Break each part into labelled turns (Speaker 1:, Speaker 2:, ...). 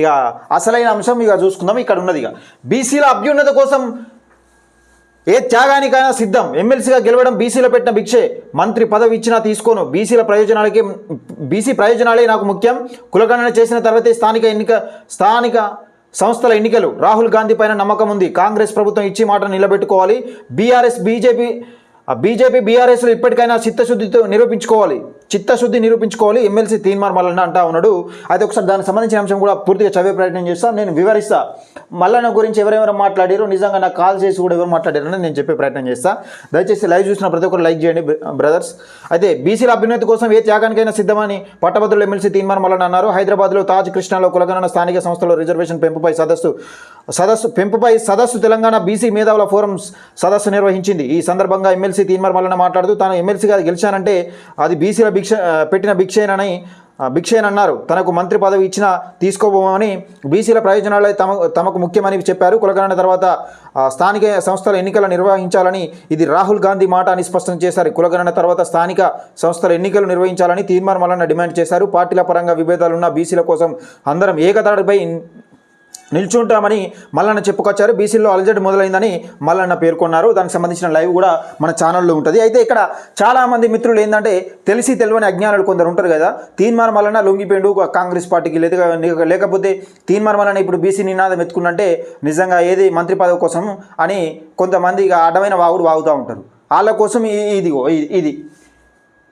Speaker 1: ఇక అసలైన అంశం ఇక చూసుకుందాం. ఇక్కడ ఉన్నది ఇక బీసీల అభ్యున్నత కోసం ఏ త్యాగానికైనా సిద్ధం. ఎమ్మెల్సీగా గెలవడం బీసీలో పెట్టిన భిక్షే. మంత్రి పదవి ఇచ్చినా తీసుకోను. బీసీల ప్రయోజనాలకి బీసీ ప్రయోజనాలే నాకు ముఖ్యం. కులగణన చేసిన తర్వాతే స్థానిక ఎన్నిక స్థానిక సంస్థల ఎన్నికలు. రాహుల్ గాంధీ పైన నమ్మకం ఉంది. కాంగ్రెస్ ప్రభుత్వం ఇచ్చి మాట నిలబెట్టుకోవాలి. బీఆర్ఎస్ బీజేపీ బీజేపీ బీఆర్ఎస్లు ఇప్పటికైనా చిత్తశుద్ధితో నిరూపించుకోవాలి. చిత్తశుద్ధి నిరూపించుకోవాలి. ఎమ్మెల్సీ తీన్మార్ మల్లన్న అంటా ఉన్నాడు. అయితే ఒకసారి దానికి సంబంధించిన అంశం కూడా పూర్తిగా చదివే ప్రయత్నం చేస్తాను నేను వివరిస్తా. మల్లన్న గురించి ఎవరెవరు మాట్లాడారు నిజంగా నాకు కాల్ చేసి కూడా ఎవరు మాట్లాడారని నేను చెప్పే ప్రయత్నం చేస్తా. దయచేసి లైవ్ చూసిన ప్రతి ఒక్కరు లైక్ చేయండి బ్రదర్స్. అయితే బీసీల అభ్యున్నతి కోసం ఏ త్యాగానికైనా సిద్ధమని పట్టభద్రులు ఎమ్మెల్సీ తీన్మార్ మల్లన్న అన్నారు. హైదరాబాద్లో తాజ్ కృష్ణాలో కులగణన స్థానిక సంస్థలో రిజర్వేషన్ పెంపుపై సదస్సు సదస్సు పెంపుపై సదస్సు తెలంగాణ బీసీ మేధావుల ఫోరం సదస్సు నిర్వహించింది. ఈ సందర్భంగా ఎమ్మెల్సీ తీన్మర్ మల్లన మాట్లాడుతూ తాను ఎమ్మెల్సీగా గెలిచానంటే అది బీసీల భిక్ష పెట్టిన భిక్షేనని భిక్షేనన్నారు. తనకు మంత్రి పదవి ఇచ్చినా తీసుకోబోమని బీసీల ప్రయోజనాలే తమ తమకు ముఖ్యమని చెప్పారు. కులగణన తర్వాత స్థానిక సంస్థల ఎన్నికలు నిర్వహించాలని ఇది రాహుల్ గాంధీ మాట అని స్పష్టం చేశారు. కులగణన తర్వాత స్థానిక సంస్థల ఎన్నికలు నిర్వహించాలని తీర్మానం వలన డిమాండ్ చేశారు. పార్టీల పరంగా విభేదాలున్న బీసీల కోసం అందరం ఏకతాటిపై నిల్చుంటామని మల్లన్న చెప్పుకొచ్చారు. బీసీలో అలజడి మొదలైందని మల్లన్న పేర్కొన్నారు. దానికి సంబంధించిన లైవ్ కూడా మన ఛానల్లో ఉంటుంది. అయితే ఇక్కడ చాలామంది మిత్రులు ఏంటంటే తెలిసి తెలియని అజ్ఞానులు కొందరు ఉంటారు కదా. తీన్మార్ మల్లన్న లొంగిపోయిండు. కాంగ్రెస్ పార్టీకి లేదా లేకపోతే తీన్మార్ మల్లన్న ఇప్పుడు బీసీ నినాదం ఎత్తుకున్నంటే నిజంగా ఏది మంత్రి పదవి కోసం అని కొంతమంది ఇక అడ్డమైన వాగుడు వాగుతూ ఉంటారు. వాళ్ళ కోసం ఇదిగో ఇది- ఇది.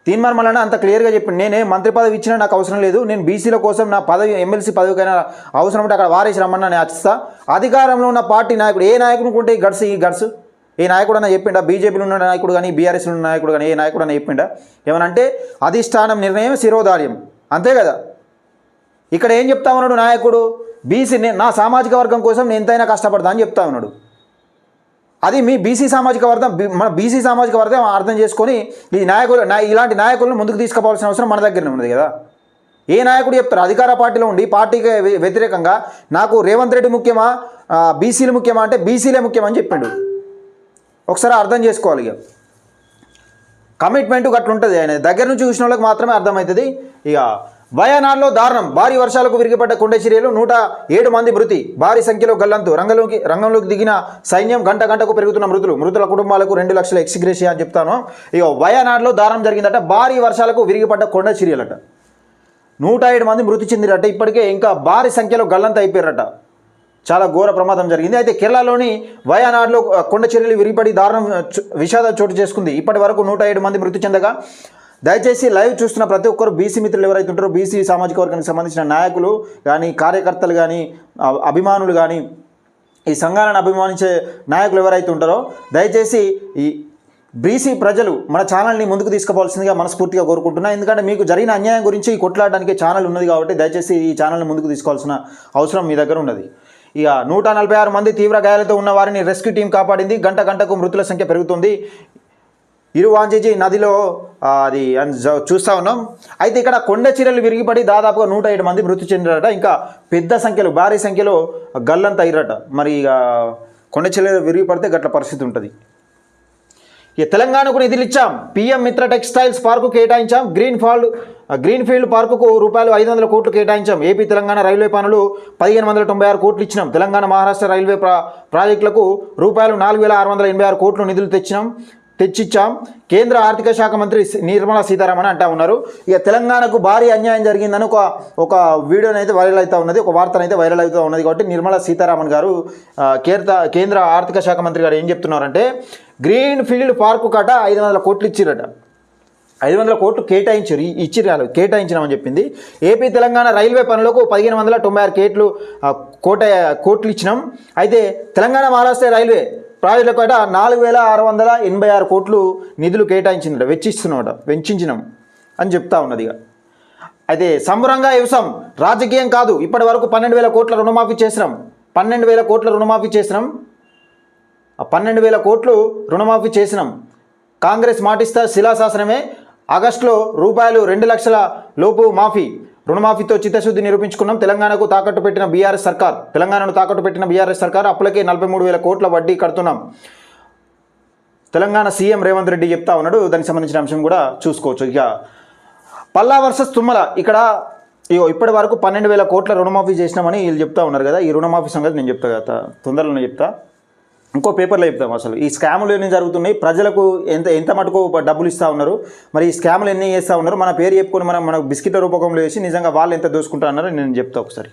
Speaker 1: తీన్మార్ మల్లన్న అంత క్లియర్గా చెప్పింది నేనే మంత్రి పదవి ఇచ్చినా నాకు అవసరం లేదు. నేను బీసీల కోసం నా పదవి ఎమ్మెల్సీ పదవికైనా అవసరం ఉంటే అక్కడ వారేసి రమ్మన్నా నేను అచ్చిస్తా అధికారంలో ఉన్న పార్టీ నాయకుడు ఏ నాయకుడు ఉంటే ఈ గడ్స్ ఈ గడ్స్? ఏ నాయకుడు అన్న చెప్పిండా బీజేపీలో ఉన్న నాయకుడు కానీ బీఆర్ఎస్లో ఉన్న నాయకుడు కానీ ఏ నాయకుడు అన్న చెప్పిండా? ఏమనంటే అధిష్టానం నిర్ణయం శిరోధార్యం. అంతే కదా? ఇక్కడ ఏం చెప్తా ఉన్నాడు నాయకుడు? బీసీ నా సామాజిక వర్గం కోసం నేను ఎంతైనా కష్టపడతా అని చెప్తా ఉన్నాడు. అది మీ బీసీ సామాజిక వర్గం మన బీసీ సామాజిక వర్గం అర్థం చేసుకొని ఈ నాయకులు నా- ఇలాంటి నాయకులను ముందుకు తీసుకుపోవాల్సిన అవసరం మన దగ్గరనే ఉన్నది కదా. ఏ నాయకుడు చెప్తారు? అధికార పార్టీలో ఉండి పార్టీకి వ్యతిరేకంగా నాకు రేవంత్ రెడ్డి ముఖ్యమా? బీసీలు ముఖ్యమా అంటే బీసీలే ముఖ్యమని చెప్పిండు. ఒకసారి అర్థం చేసుకోవాలి ఇక. కమిట్మెంట్ గట్ల ఉంటుంది ఆయన. దగ్గర నుంచి చూసిన వాళ్ళకి మాత్రమే అర్థమవుతుంది. ఇక వయనాడులో దారుణం. భారీ వర్షాలకు విరిగిపడ్డ కొండచిరియలు నూట ఏడు మంది మృతి. భారీ సంఖ్యలో గల్లంతు. రంగంలోకి రంగంలోకి దిగిన సైన్యం గంట గంటకు పెరుగుతున్న మృతులు. మృతుల కుటుంబాలకు రెండు లక్షల ఎక్స్గ్రేషియా అని చెప్తాను. ఇక వయనాడులో దారుణం జరిగిందట. భారీ వర్షాలకు విరిగిపడ్డ కొండచర్యలట నూట ఏడు మంది మృతి చెందిరట. ఇప్పటికే ఇంకా భారీ సంఖ్యలో గల్లంత అయిపోయారట. చాలా ఘోర ప్రమాదం జరిగింది. అయితే కేరళలోని వయనాడులో ఆ, కొండ చర్యలు విరిగిపడి దారుణం విషాదం చోటు చేసుకుంది. ఇప్పటి వరకు నూట ఏడు మంది మృతి చెందగా దయచేసి లైవ్ చూస్తున్న ప్రతి ఒక్కరు బీసీ మిత్రులు ఎవరైతే ఉంటారో బీసీ సామాజిక వర్గానికి సంబంధించిన నాయకులు కానీ కార్యకర్తలు కానీ అభిమానులు కానీ ఈ సంఘాలను అభిమానించే నాయకులు ఎవరైతే ఉంటారో దయచేసి ఈ బీసీ ప్రజలు మన ఛానల్ని ముందుకు తీసుకోవాల్సిందిగా మనస్ఫూర్తిగా కోరుకుంటున్నా. ఎందుకంటే మీకు జరిగిన అన్యాయం గురించి కొట్లాడడానికి ఛానల్ ఉన్నది కాబట్టి దయచేసి ఈ ఛానల్ని ముందుకు తీసుకోవాల్సిన అవసరం మీ దగ్గర ఉన్నది. ఇక నూట నలభై ఆరు మంది తీవ్ర గాయాలతో ఉన్న వారిని రెస్క్యూ టీం కాపాడింది. గంట గంటకు మృతుల సంఖ్య పెరుగుతుంది. ఇరువాంజీజీ నదిలో అది చూస్తూ చూస్తా ఉన్నాం. అయితే ఇక్కడ కొండ చీరలు విరిగిపడి దాదాపుగా నూట ఏడు మంది మృతి చెందారట. ఇంకా పెద్ద సంఖ్యలో భారీ సంఖ్యలో గల్లంత అయ్యారట. మరి ఇక కొండ చీరలు విరిగిపడితే గట్ల పరిస్థితి ఉంటుంది. ఇక తెలంగాణకు నిధులు ఇచ్చాం. పిఎం మిత్ర టెక్స్టైల్స్ పార్కు కేటాయించాం. గ్రీన్ ఫాల్డ్ గ్రీన్ ఫీల్డ్ పార్కుకు రూపాయలు ఐదు వందల కోట్లు కేటాయించాం. ఏపీ తెలంగాణ రైల్వే పనులు పదిహేను వందల తొంభై ఆరు కోట్లు ఇచ్చినాం. తెలంగాణ మహారాష్ట్ర రైల్వే ప్రా ప్రాజెక్టులకు రూపాయలు నాలుగు వేల ఆరు వందల ఎనభై ఆరు కోట్లు నిధులు తెచ్చినాం. తెచ్చిచ్చాం. కేంద్ర ఆర్థిక శాఖ మంత్రి నిర్మలా సీతారామన్ అంటా ఉన్నారు. ఇక తెలంగాణకు భారీ అన్యాయం జరిగిందని ఒక ఒక వీడియోని అయితే వైరల్ అవుతూ ఉన్నది ఒక వార్తను అయితే వైరల్ అవుతూ ఉన్నది కాబట్టి నిర్మలా సీతారామన్ గారు ఆ, కేంద్ర కేంద్ర ఆర్థిక శాఖ మంత్రి గారు ఏం చెప్తున్నారంటే గ్రీన్ ఫీల్డ్ పార్కు కట ఐదు వందల కోట్లు ఇచ్చిరట. ఐదు వందల కోట్లు కేటాయించారు ఇచ్చిరాలు కేటాయించినామని చెప్పింది. ఏపీ తెలంగాణ రైల్వే పనులకు పదిహేను వందల తొంభై ఆరు కేట్లు కోట కోట్లు ఇచ్చినాం. అయితే తెలంగాణ మహారాష్ట్ర రైల్వే ప్రాజెక్టులకు అట నాలుగు వేల ఆరు వందల ఎనభై ఆరు కోట్లు నిధులు కేటాయించిందట వెచ్చిస్తున్నమాట వెచ్చించినాం అని చెప్తా ఉన్నది ఇక అయితే సంబరంగా వ్యవసాయం రాజకీయం కాదు ఇప్పటి వరకు పన్నెండు వేల కోట్ల రుణమాఫీ చేసినాం. పన్నెండు వేల కోట్ల రుణమాఫీ చేసినాం. ఆ పన్నెండు వేల కోట్లు రుణమాఫీ చేసినాం. కాంగ్రెస్ మాటిస్తా శిలాశాసనమే ఆగస్టులో రూపాయలు రెండు లక్షల లోపు మాఫీ. రుణమాఫీతో చిత్తశుద్ధి నిరూపించుకున్నాం. తెలంగాణకు తాకట్టు పెట్టిన బీఆర్ఎస్ సర్కార్ తెలంగాణను తాకట్టు పెట్టిన బీఆర్ఎస్ సర్కార్ అప్పులకే నలభై మూడు వేల కోట్ల వడ్డీ కడుతున్నాం. తెలంగాణ సీఎం రేవంత్ రెడ్డి చెప్తా ఉన్నాడు. దానికి సంబంధించిన అంశం కూడా చూసుకోవచ్చు. ఇక పల్లా వర్సెస్ తుమ్మల ఇక్కడ ఇగో ఇప్పటి వరకు పన్నెండు వేల కోట్ల రుణమాఫీ చేసినామని వీళ్ళు చెప్తా ఉన్నారు కదా. ఈ రుణమాఫీ సంగతి నేను చెప్తా కదా. తొందరలోనే చెప్తా. ఇంకో పేపర్లో చెప్తాం అసలు. ఈ స్కాములు ఎన్ని జరుగుతున్నాయి? ప్రజలకు ఎంత ఎంత మటుకు డబ్బులు ఇస్తూ ఉన్నారు? మరి ఈ స్కాములు ఎన్ని చేస్తూ ఉన్నారు? మన పేరు చెప్పుకొని మనం మన బిస్కెట్ల రూపకంలో వేసి నిజంగా వాళ్ళు ఎంత దోసుకుంటా అన్నారో నేను చెప్తా ఒకసారి.